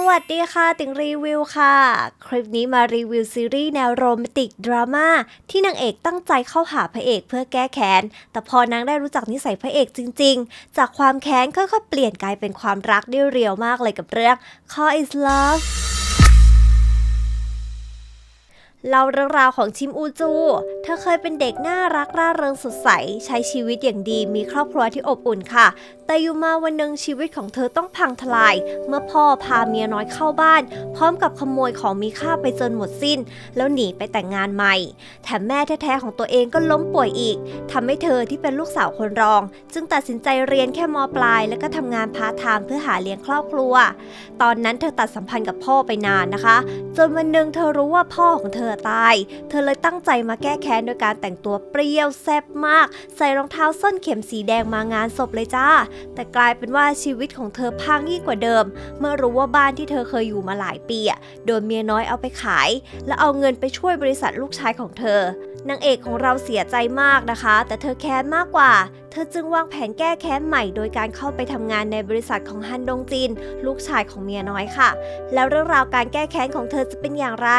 สวัสดีค่ะ ติงรีวิวค่ะ คลิปนี้มารีวิวซีรีส์แนวโรแมนติกดราม่าที่นางเอกตั้งใจเข้าหาพระเอกเพื่อแก้แค้น แต่พอนางได้รู้จักนิสัยพระเอกจริง ๆ จากความแค้นค่อยๆเปลี่ยนกลายเป็นความรักได้เรียวมากเลยกับเรื่อง Call is Love เล่าเรื่องราวของชิมอูจู เธอเคยเป็นเด็กน่ารักร่าเริงสดใส ใช้ชีวิตอย่างดีมีครอบครัวที่อบอุ่นค่ะ แต่อยู่มาวันหนึ่งชีวิตของเธอต้องพังทลาย เมื่อพ่อพาเมียน้อยเข้าบ้าน พร้อมกับขโมยของมีค่าไปจนหมดสิ้น แล้วหนีไปแต่งงานใหม่ แถมแม่แท้ๆของตัวเองก็ล้มป่วยอีกทำให้เธอที่เป็นลูกสาวคนรอง จึงตัดสินใจเรียนแค่มปลาย แล้วก็ทำงานพาร์ทไทม์เพื่อหาเลี้ยงครอบครัว ตอนนั้นเธอตัดสัมพันธ์กับพ่อไปนานนะคะ จนวันหนึ่งเธอรู้ว่าพ่อของเธอตาย เธอเลยตั้งใจมาแก้แค้นโดยการแต่งตัวเปรี้ยวแซ่บมาก ใส่รองเท้าส้นเข็มสีแดงมางานศพเลยจ้า แต่กลายเป็นว่าชีวิตของเธอพังยิ่งกว่าเดิม เมื่อรู้ว่าบ้านที่เธอเคยอยู่มาหลายปีอะโดนเมียน้อยเอาไปขาย แล้วเอาเงินไปช่วยบริษัทลูกชายของเธอนางเอกของเราเสียใจมากนะคะ แต่เธอแค้นมากกว่าเธอจึงวางแผนแก้แค้นใหม่โดยการเข้าไปทำงานในบริษัทของฮันดงจิน ลูกชายของเมียน้อยค่ะ แล้วเรื่องราวการแก้แค้นของเธอจะเป็นอย่างไร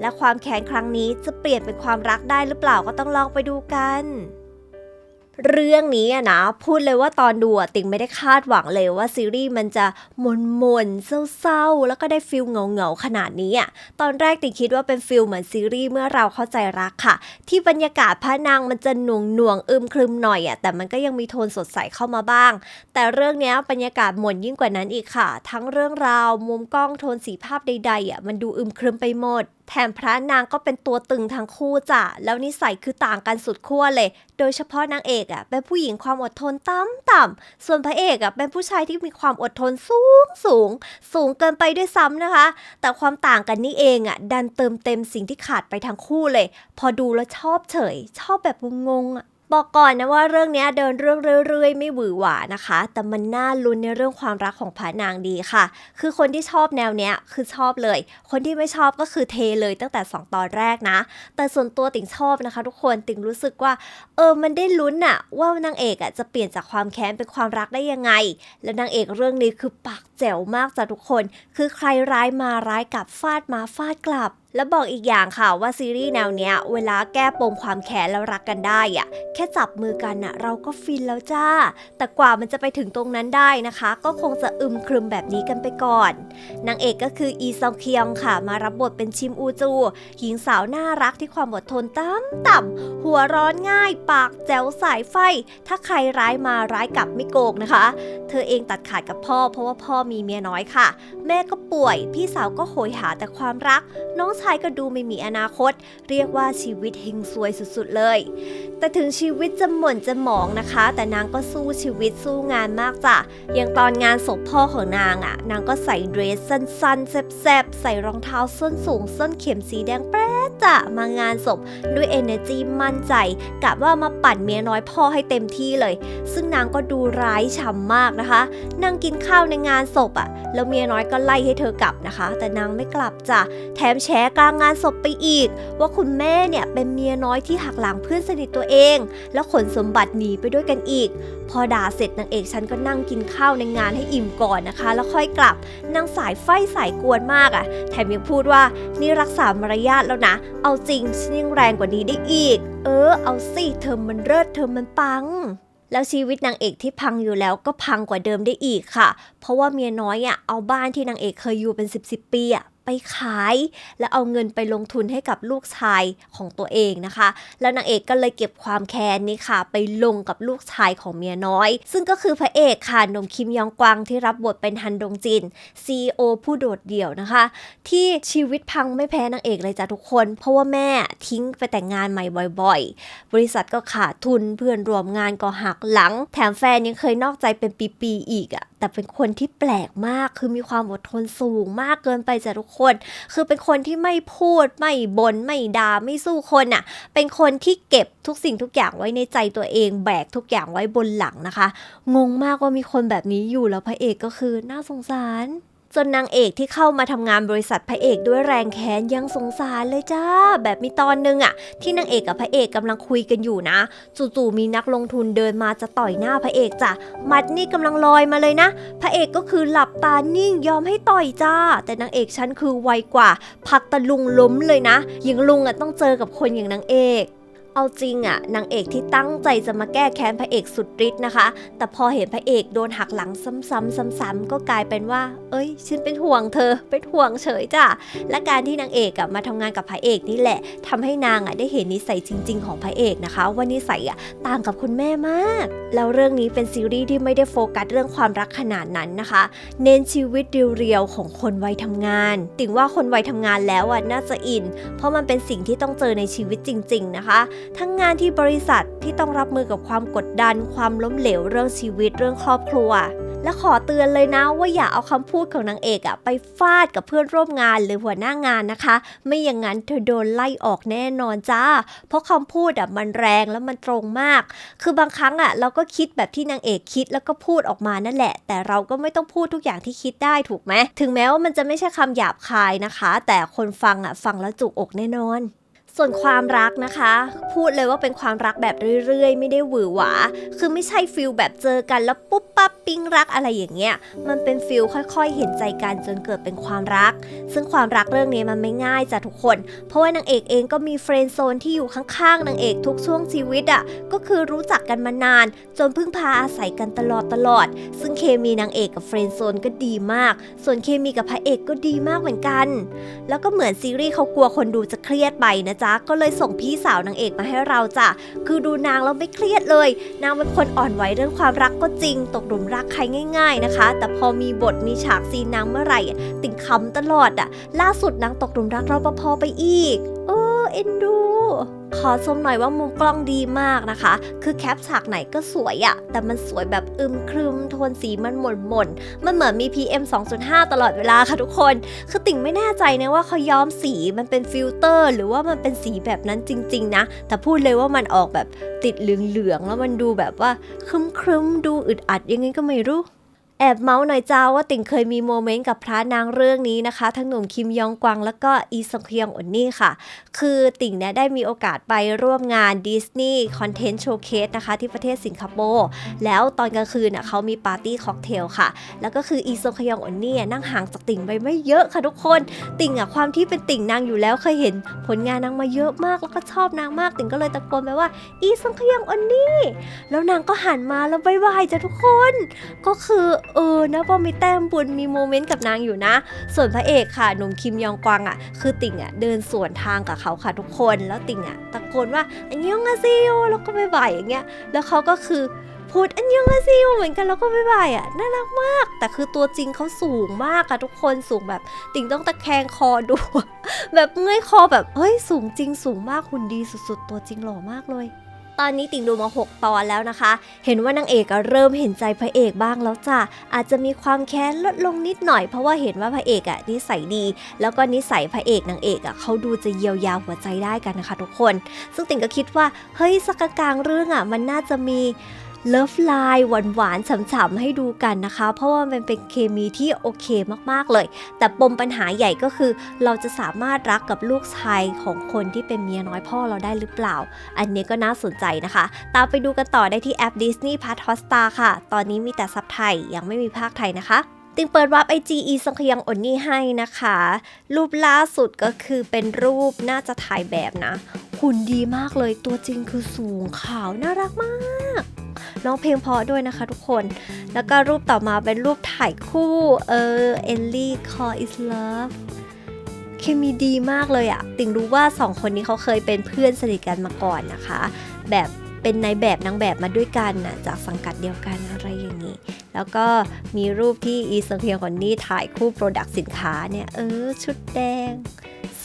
และความแค้นครั้งนี้จะเปลี่ยนเป็นความรักได้หรือเปล่าก็ต้องลองไปดูกัน เรื่องนี้อะนะพูดเลยว่าตอนดูอะติงไม่ได้คาดหวังเลยว่าซีรีส์มันจะมนมนเศร้าๆ แล้วก็ได้ฟิลเงาเงาขนาดนี้อะตอนแรกติงคิดว่าเป็นฟิลเหมือนซีรีส์เมื่อเราเข้าใจรักค่ะ ที่บรรยากาศพระนางมันจะหน่วงหน่วงอึมครึมหน่อยอะแต่มันก็ยังมีโทนสดใสเข้ามาบ้าง แต่เรื่องนี้บรรยากาศหม่นยิ่งกว่านั้นอีกค่ะ ทั้งเรื่องราวมุมกล้องโทนสีภาพใดๆอะมันดูอึมครึมไปหมด แถมพระนางก็เป็นตัวตึงทั้งคู่จ้ะ แล้วนิสัยคือต่างกันสุดขั้วเลย โดยเฉพาะนางเอกอะเป็นผู้หญิงความอดทนต่ำต่ำส่วนพระเอกอะเป็นผู้ชายที่มีความอดทนสูงสูง สูงเกินไปด้วยซ้ำนะคะ แต่ความต่างกันนี่เองอะดันเติมเต็มสิ่งที่ขาดไปทั้งคู่เลย พอดูแล้วชอบเฉย ชอบแบบงงๆอะ บอกก่อนนะว่าเรื่องนี้เดินเรื่องเรื่อยๆ ไม่หวือหวานะคะ แต่มันน่าลุ้นในเรื่องความรักของพระนางดีค่ะ คือคนที่ชอบแนวเนี้ยคือชอบเลย คนที่ไม่ชอบก็คือเทเลยตั้งแต่ 2 ตอนแรกนะ แต่ส่วนตัวติ่งชอบนะคะ ทุกคนติ่งรู้สึกว่า เออมันได้ลุ้นอะว่านางเอกอะจะเปลี่ยนจากความแค้นเป็นความรักได้ยังไง แล้วนางเอกเรื่องนี้คือปากแจ๋วมากจ้ะทุกคน คือใครร้ายมาร้ายกลับฟาดมาฟาดกลับ แล้วบอกอีกอย่างค่ะว่าซีรีส์แนวเนี้ย เวลาแก้ปมความแค้นแล้วรักกันได้อะแค่จับมือกันอะเราก็ฟินแล้วจ้า แต่กว่ามันจะไปถึงตรงนั้นได้นะคะ ก็คงจะอึมครึมแบบนี้กันไปก่อน นางเอกก็คืออีซองเคียงค่ะ มารับบทเป็นชิมอูจู หญิงสาวน่ารักที่ความอดทนต่ำต่ำๆหัวร้อนง่าย ปากแจ๋วสายไฟ ถ้าใครร้ายมาร้ายกลับไม่โกงนะคะ เธอเองตัดขาดกับพ่อ เพราะว่าพ่อมีเมียน้อยค่ะ แม่ก็ป่วย พี่สาวก็โหยหาแต่ความรัก น้องชายก็ดูไม่มีอนาคต เรียกว่าชีวิตเฮงซวยสุดๆเลย แต่ถึงชีวิตจะหม่นจะหมองนะคะ แต่นางก็สู้ชีวิตสู้งานมากจ้ะอย่างตอนงานศพพ่อของนางอะ่ะ นางก็ใส่เดรสสั้นๆแซบๆใส่รองเท้าส้นสูงส้นเข็มสีแดงแป๊ดจ้ะมางานศพด้วย energy มั่นใจกะว่ามาปั่นเมียน้อยพ่อให้เต็มที่เลย ซึ่งนางก็ดูร้ายฉ่ำมากนะคะ นางกินข้าวในงานศพอะ่ะ แล้วเมียน้อยก็ไล่ให้เธอกลับนะคะ แต่นางไม่กลับจ้ะแถมแฉกลางงานศพไปอีก ว่าคุณแม่เนี่ยเป็นเมียน้อยที่หักหลังเพื่อนสนิทตัวเอง แล้วขนสมบัติหนีไปด้วยกันอีก พอด่าเสร็จนางเอกฉันก็นั่งกินข้าวในงานให้อิ่มก่อนนะคะ แล้วค่อยกลับนางสายไฟสายกวนมากอะ่ะ แถมยังพูดว่านี่รักษามารยาทแล้วนะ เอาจริงฉันยังแรงกว่านี้ได้อีก เออ เอาสิเธอมันเลิศเธอมันปัง แล้วชีวิตนางเอกที่พังอยู่แล้วก็พังกว่าเดิมได้อีกค่ะ เพราะว่าเมียน้อยอะเอาบ้านที่นางเอกเคยอยู่เป็น 10บปีอะ ไปขาย แล้วเอาเงินไปลงทุนให้กับลูกชายของตัวเองนะคะ แล้วนางเอกก็เลยเก็บความแค้นนี้ค่ะ ไปลงกับลูกชายของเมียน้อย ซึ่งก็คือพระเอกค่ะหนมคิมยองกวางที่รับบทเป็นฮันดงจิน CEO ผู้โดดเดี่ยวนะคะ ที่ชีวิตพังไม่แพ้นางเอกเลยจ้ะทุกคน เพราะว่าแม่ทิ้งไปแต่งงานใหม่บ่อย ๆ บริษัทก็ขาดทุนเพื่อนร่วมงานก็หักหลัง แถมแฟนยังเคยนอกใจเป็นปีๆอีกอะแต่เป็นคนที่แปลกมาก คือมีความอดทนสูงมากเกินไปจากทุกคน คือเป็นคนที่ไม่พูด ไม่บน่น ไม่ด่า ไม่สู้คนอะ เป็นคนที่เก็บทุกสิ่งทุกอย่างไว้ในใจตัวเอง แบกทุกอย่างไว้บนหลังนะคะ งงมากว่ามีคนแบบนี้อยู่แล้วพระเอกก็คือน่าสงสาร จนนางเอกที่เข้ามาทำงานบริษัทพระเอกด้วยแรงแค้นยังสงสารเลยจ้า แบบมีตอนนึงอะที่นางเอกกับพระเอกกำลังคุยกันอยู่นะจู่ๆมีนักลงทุนเดินมาจะต่อยหน้าพระเอกจ้ะมัดนี่กำลังลอยมาเลยนะ พระเอกก็คือหลับตานิ่งยอมให้ต่อยจ้า แต่นางเอกฉันคือไวกว่าผักตะลุงล้มเลยนะหญิงลุงอะต้องเจอกับคนอย่างนางเอก เอาจริงอะนางเอกที่ตั้งใจจะมาแก้แค้นพระเอกสุดฤทธิ์นะคะ แต่พอเห็นพระเอกโดนหักหลังซ้ำๆซ้ำๆก็กลายเป็นว่า เอ้ย ฉันเป็นห่วงเธอ เป็นห่วงเฉยจ้ะ และการที่นางเอกอะมาทำงานกับพระเอกนี่แหละทำให้นางอะได้เห็นนิสัยจริง ๆ ของพระเอกนะคะ ว่านิสัยอะต่างกับคุณแม่มาก แล้วเรื่องนี้เป็นซีรีส์ที่ไม่ได้โฟกัสเรื่องความรักขนาดนั้นนะคะ เน้นชีวิตเรียวๆของคนวัยทำงานติ่งว่าคนวัยทำงานแล้วอะน่าจะอิน เพราะมันเป็นสิ่งที่ต้องเจอในชีวิตจริง ๆ นะคะทั้งงานที่บริษัทที่ต้องรับมือกับความกดดัน ความล้มเหลวเรื่องชีวิตเรื่องครอบครัว และขอเตือนเลยนะว่าอย่าเอาคำพูดของนางเอกอะไปฟาดกับเพื่อนร่วมงานหรือหัวหน้างานนะคะ ไม่อย่างนั้นเธอโดนไล่ออกแน่นอนจ้า เพราะคำพูดอะมันแรงแล้วมันตรงมาก คือบางครั้งอะเราก็คิดแบบที่นางเอกคิดแล้วก็พูดออกมานั่นแหละ แต่เราก็ไม่ต้องพูดทุกอย่างที่คิดได้ถูกไหมถึงแม้ว่ามันจะไม่ใช่คำหยาบคายนะคะ แต่คนฟังอะฟังแล้วจุกอกแน่นอน ส่วนความรักนะคะ พูดเลยว่าเป็นความรักแบบเรื่อยๆ ไม่ได้หวือหวา คือไม่ใช่ฟิลแบบเจอกันแล้วปุ๊บปั๊บปิ๊งรักอะไรอย่างเงี้ย มันเป็นฟิลค่อยๆ เห็นใจกันจนเกิดเป็นความรัก ซึ่งความรักเรื่องนี้มันไม่ง่ายจ้ะทุกคน เพราะว่านางเอกเองก็มีเฟรนด์โซนที่อยู่ข้างๆนางเอกทุกช่วงชีวิตอะ่ะ ก็คือรู้จักกันมานาน จนพึ่งพาอาศัยกันตลอดตลอด ซึ่งเคมีนางเอกกับเฟรนด์โซนก็ดีมาก ส่วนเคมีกับพระเอกก็ดีมากเหมือนกัน แล้วก็เหมือนซีรีส์เขากลัวคนดูจะเครียดไปนะจ๊ะก็เลยส่งพี่สาวนางเอกมาให้เราจ้ะ คือดูนางแล้วไม่เครียดเลย นางเป็นคนอ่อนไหวเรื่องความรักก็จริง ตกหลุมรักใครง่าย ๆนะคะ แต่พอมีบทมีฉากซีนนางเมื่อไหร่ ติ่งคำตลอดอะล่าสุดนางตกหลุมรักรปภไปอีก เออเอ็นดู ขอชมหน่อยว่ามุมกล้องดีมากนะคะ คือแคปฉากไหนก็สวยอะแต่มันสวยแบบอึมครึม โทนสีมันหม่นหม่นมันเหมือนมี PM 2.5 ตลอดเวลาค่ะทุกคน คือติ่งไม่แน่ใจนะว่าเขาย้อมสีมันเป็นฟิลเตอร์ หรือว่ามันเป็นสีแบบนั้นจริง ๆ นะ แต่พูดเลยว่ามันออกแบบติดเหลืองๆแล้วมันดูแบบว่าครึ้มๆดูอึดอัดยังไงก็ไม่รู้ แอบเมาส์หน่อยจ้าว่าติ่งเคยมีโมเมนต์กับพระนางเรื่องนี้นะคะ ทั้งหนุ่มคิมยองกวางแล้วก็อีซงคยองอุนนี่ค่ะ คือติ่งเนี่ยได้มีโอกาสไปร่วมงาน Disney Content Showcase นะคะ ที่ประเทศสิงคโปร์แล้วตอนกลางคืนน่ะเขามีปาร์ตี้ค็อกเทลค่ะ แล้วก็คืออีซงคยองอุนนี่นั่งห่างจากติ่งไปไม่เยอะค่ะทุกคน ติ่งอะความที่เป็นติ่งนางอยู่แล้วเคยเห็นผลงานนางมาเยอะมากแล้วก็ชอบนางมาก ติ่งก็เลยตะโกนไปว่าอีซงคยองอุนนี่แล้วนางก็หันมาแล้วบายบายจ้ะทุกคน ก็คือเออนะว่ามีแต้มบุญมีโมเมนต์กับนางอยู่นะ ส่วนพระเอกค่ะหนุ่มคิมยองกวางอะ คือติ่งอะเดินสวนทางกับเขาค่ะทุกคนแล้วติ่งอะตะโกนว่าอันยองอาซิโอแล้วก็บายบายอย่างเงี้ยแล้วเขาก็คือพูดอันยองอาซิโอเหมือนกันแล้วก็บายบายอะน่ารักมาก แต่คือตัวจริงเขาสูงมากอะทุกคนสูงแบบ ติ่งต้องตะแคงคอดู แบบเงยคอแบบเฮ้ยสูงจริงสูงมากหุ่นดีสุดๆ ตัวจริงหล่อมากเลย ตอนนี้ติ่งดูมา 6 ตอนแล้วนะคะ เห็นว่านางเอกเริ่มเห็นใจพระเอกบ้างแล้วจ้ะอาจจะมีความแค้นลดลงนิดหน่อยเพราะว่าเห็นว่าพระเอกอะนิสัยดี แล้วก็นิสัยพระเอกนางเอกอะเขาดูจะเยียวยาหัวใจได้กันนะคะทุกคน ซึ่งติ่งก็คิดว่าเฮ้ยสักกลางเรื่องอะมันน่าจะมี เลิฟไลน์หวานๆฉ่ำๆให้ดูกันนะคะ เพราะว่ามันเป็นเคมีที่โอเคมากๆเลย แต่ปมปัญหาใหญ่ก็คือ เราจะสามารถรักกับลูกชายของคนที่เป็นเมียน้อยพ่อเราได้หรือเปล่า อันนี้ก็น่าสนใจนะคะ ตามไปดูกันต่อได้ที่แอป Disney Plus Hotstar ค่ะ ตอนนี้มีแต่ซับไทยยังไม่มีภาคไทยนะคะติงเปิดวับไอจีอีสงขยังอนนี่ให้นะคะ รูปล่าสุดก็คือเป็นรูปน่าจะถ่ายแบบนะหุ่นดีมากเลยตัวจริงคือสูงขาวน่ารักมาก ร้องเพลงเพราะด้วยนะคะทุกคน แล้วก็รูปต่อมาเป็นรูปถ่ายคู่เออเอลลี่ call is love เคมีดีมากเลยอะติ่งรู้ว่าสองคนนี้เขาเคยเป็นเพื่อนสนิทกันมาก่อนนะคะ แบบเป็นในายแบบนางแบบมาด้วยกันนะจากสังกัดเดียวกันอะไรอย่างนี้ แล้วก็มีรูปที่อีซังเคียงคนนี้ถ่ายคู่โปรดักต์สินค้าเนี่ยเออชุดแดง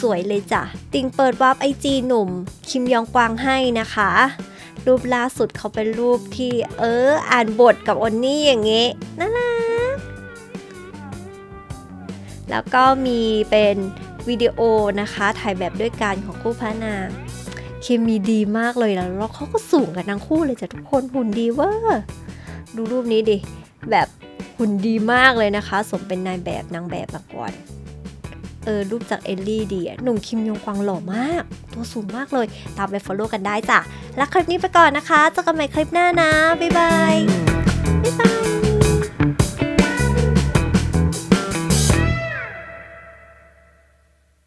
สวยเลยจ้ะ ติงเปิดวาร์ปไอจีหนุ่ม คิมยองกวางให้นะคะ รูปล่าสุดเขาเป็นรูปที่เอออ่านบทกับอนนี่อย่างเงี้น่ารัก แล้วก็มีเป็นวิดีโอนะคะถ่ายแบบด้วยกันของคู่พระนาง เคมีดีมากเลยแล้วแล้วเขาก็สูงกันทั้งคู่เลยจ้ะทุกคนหุ่นดีเวอร์ดูรูปนี้ดิ แบบหุ่นดีมากเลยนะคะ สมเป็นนายแบบนางแบบมาก่อน เออรูปจากเอลลี่ดีอะหนุ่มคิมยงควังหล่อมาก ตัวสูงมากเลย ตามไป follow กันได้จ้ะ แล้วคลิปนี้ไปก่อนนะคะเจอกันใหม่คลิปหน้านะ บ๊ายบาย บ๊ายบาย